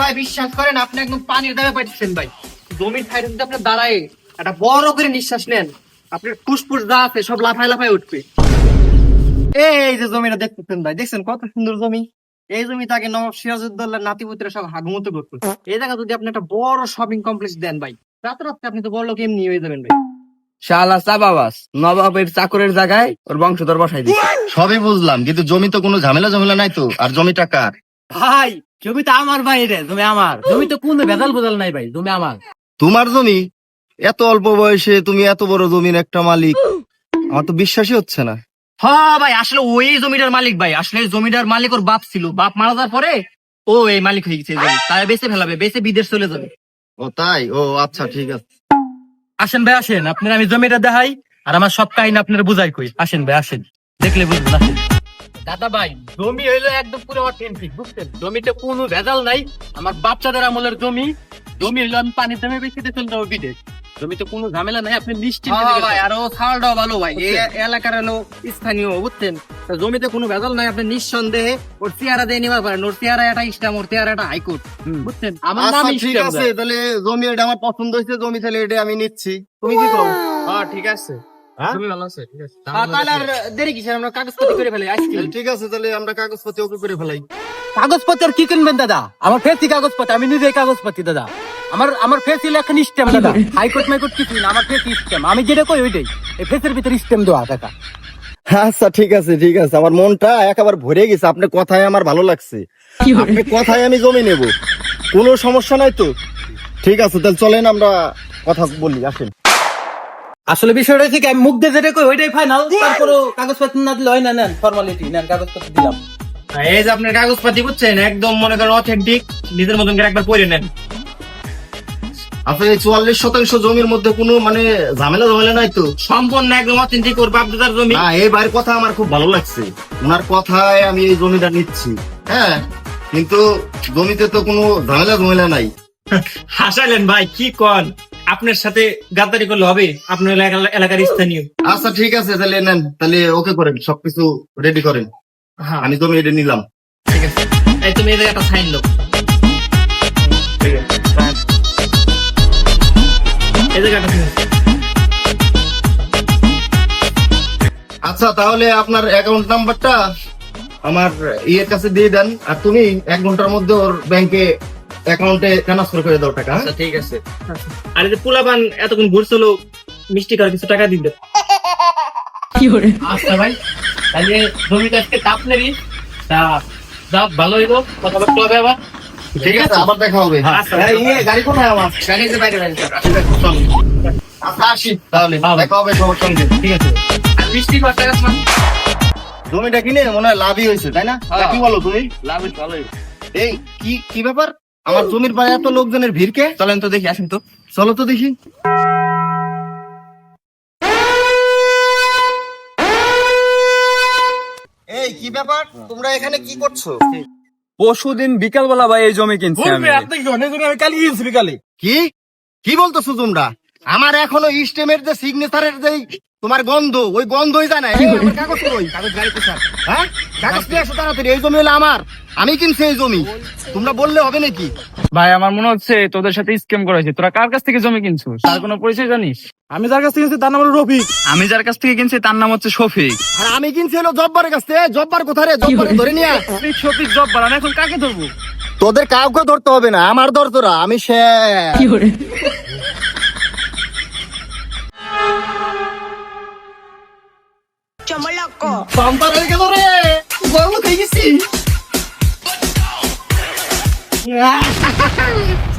ভাই বিশ্বাস করেন, আপনি একদম পানির দামে পাইতেছেন ভাই। জমির যদি আপনি দাঁড়ায় একটা বড় করে নিঃশ্বাস নেন, আপনার ফুসফুস আছে সব লাফায় লাফায় উঠবে। এই যে জমিটা দেখতেছেন ভাই, দেখছেন কত সুন্দর জমি? এই জমি তাকে নবাব সিরাজউদ্দৌলার নাতিপুত্র সব হাগুমতো করতো এই জায়গা যদি আপনি একটা বড় শপিং কমপ্লেক্স দেন ভাই রাতে আপনি তো বড় লোক এমনি হয়ে যাবেন ভাই। শালা চাবাবাস নবাবের চাকরের জায়গায় ওর বংশধর বসাই দিচ্ছে সবই বুঝলাম কিন্তু জমি তো কোনো ঝামেলা ঝামেলা নাই তো আর জমিটা কার? ভাই জমি তো আমার ভাই রে জমি আমার। জমি তো কোনো ভেজাল বোঝাল নাই ভাই জমি আমার। তোমার জমি? এত অল্প বয়সে তুমি এত বড় জমির একটা মালিক আমার তো বিশ্বাসই হচ্ছে না। হ্যাঁ ভাই আসলে ওই জমিটার মালিক ভাই আসলে জমিটার মালিক ওর বাপ ছিল। বাপ মারা যাওয়ার পরে ও এই মালিক হয়ে গেছে জমি তাই বেঁচে ফেলাবে বেঁচে বিদেশ চলে যাবে। ও তাই? ও আচ্ছা ঠিক আছে। আসেন ভাই আসেন। আপনার আমি জমিটা দেখাই আর আমার সব কাহিনী আপনার বুঝাই কই। আসেন ভাই আসেন। দেখলে বুঝবেন আসেন। দাদা ভাই জমি হইল একদম পুরো অথেন্টিক বুঝছেন? জমিতে কোনো ভেজাল নাই। আমার বাচ্চাদের আমলের জমি। জমি হইল আমি পানির দামে বেশি দিয়ে চলে যাব বিদেশ। জমিতে কোনো ঝামেলা নাই আপনি নিশ্চিন্তে হ্যাঁ ভাই আর ও খাওয়াটাও ভালো ভাই। এই এলাকার হলো স্থানীয় বুঝছেন? জমিতে কোনো ভেজাল নাই আপনি নিঃসন্দেহে ওর চেহারা দিয়ে নিবার পারেন। ওর চেহারা একটা ইস্টাম ওর চেহারা একটা হাইকোর্ট বুঝছেন? আমার নাম আচ্ছা ঠিক আছে তাহলে জমি এটা আমার পছন্দ হয়েছে জমি তাহলে এটা আমি নিচ্ছি। তুমি কি করো? হ্যাঁ ঠিক আছে। হ্যাঁ? জমি ভালো আছে ঠিক আছে। তাহলে আর দেরি কিসের? আমরা কাগজপত্র করে ফেলে আজকে তাহলে ঠিক আছে তাহলে আমরা কাগজপত্র ওকে করে ফেলাই। কাগজপত্র কি কিনবেন দাদা? আমার ফেসি কাগজপত্র আমি নিজে কাগজপত্র দাদা। আমার আমার ফেসি লেখা স্টেম দাদা। হাইকোর্ট মাইকোর্ট কিছু না আমার ফেস স্টেম। আমি যেটা কই ওইটাই। এই ফেসের ভিতরে স্টেম দেওয়া টাকা আচ্ছা ঠিক আছে ঠিক আছে। আমার মনটা একেবারে ভরে গেছে। আপনার কথায় আমার ভালো লাগছে। আপনি কথায় আমি জমি নেব। কোনো সমস্যা নাই তো? ঠিক আছে তাহলে চলেন আমরা কথা বলি আসেন। আসলে বিষয়টা থেকে আমি মুখ দিয়ে যেটা কই ওইটাই ফাইনাল তারপরও কাগজপত্র না দিলে হয় না নেন ফর্মালিটি নেন কাগজপত্র দিলাম। এই যে আপনার কাগজপাতি বুঝছেন একদম মনে করেন অথেন্টিক নিজের মতন করে একবার পড়ে নেন। এই চুয়াল্লিশ শতাংশ জমির মধ্যে কোনো মানে ঝামেলা ঝামেলা নাই তো? সম্পূর্ণ একদম অথেন্টিক ওর বাপ দাদার জমি। না এই বাড়ির কথা আমার খুব ভালো লাগছে। ওনার কথায় আমি এই জমিটা নিচ্ছি। হ্যাঁ কিন্তু জমিতে তো কোনো ঝামেলা ঝামেলা নাই। হাসালেন ভাই কি কন? আপনার সাথে গাদ্দারি করলে হবে আপনার এলাকার স্থানীয়। আচ্ছা ঠিক আছে তাহলে নেন তাহলে ওকে করেন সবকিছু রেডি করেন। হ্যাঁ। আমি জমি এটা নিলাম। ঠিক আছে। এই তুমি এই জায়গাটা সাইন দাও। ঠিক আছে, আচ্ছা তাহলে আপনার অ্যাকাউন্ট নাম্বারটা আমার ইয়ের কাছে দিয়ে দেন আর তুমি এক ঘণ্টার মধ্যে ওর ব্যাংকে অ্যাকাউন্টে ট্রান্সফার করে দাও টাকা হ্যাঁ? আচ্ছা ঠিক আছে। আর এই যে পোলাবান এতক্ষণ ঘুরছিল মিষ্টি খাওয়ার কিছু টাকা দিবে। আচ্ছা ভাই তাহলে জমিটা আজকে তাপ নেবি। তা ভালো হইব কথা বলতে হবে আবার। ঠিক আছে আবার দেখা হবে। আচ্ছা, এই, ইয়ে, গাড়ি কোথায় আমার? গাড়ি যে বাইরে। আচ্ছা আসি তাহলে হ্যাঁ। দেখা হবে সবার সঙ্গে। ঠিক আছে। আর মিষ্টি খাওয়ার টাকা জমিটা কিনে মনে হয় লাভই হয়েছে তাই না? হ্যাঁ। কি বলো তুমি? ভালোই এই কি কি ব্যাপার? আমার জমির পায়ে এত লোকজনের ভিড়কে চলেন তো দেখি আসেন তো। চলো তো দেখি। এই কি ব্যাপার? তোমরা এখানে কি করছ? পরশুদিন বিকাল বেলা ভাই এই জমি কিনছি আমি। কি কি? বলতেছো তোমরা? আমার এখনও ইস্টেমের যে সিগনেচারের যে তোমার গন্ধ ওই গন্ধই জানা কাগজ কই? কাগজ হ্যাঁ? কাগজ নিয়ে আসো তাড়াতাড়ি এই জমি হলো আমার। আমি কিনছি এই জমি। তোমরা বললে হবে নাকি? ভাই আমার মনে হচ্ছে তোদের সাথে স্ক্যাম করা হয়েছে। তোরা কার কাছ থেকে জমি কিনছো তার কোনো পরিচয় জানিস? আমি যার কাছ থেকে কিনছি তার নাম হলো রফিক। আমি যার কাছ থেকে কিনছি তার নাম হচ্ছে শফিক। আর আমি কিনছি হলো জব্বারের কাছ থেকে। জব্বার কোথায় রে? জব্বার ধরে নিয়ে আয়। শফিক শফিক জব্বার আমি এখন কাকে ধরবো? তোদের কাউকে ধরতে হবে না আমার ধর তোরা আমি সে Chomoloco. বাম্পার হয়ে গেল রে। গরম হয়ে গেছি।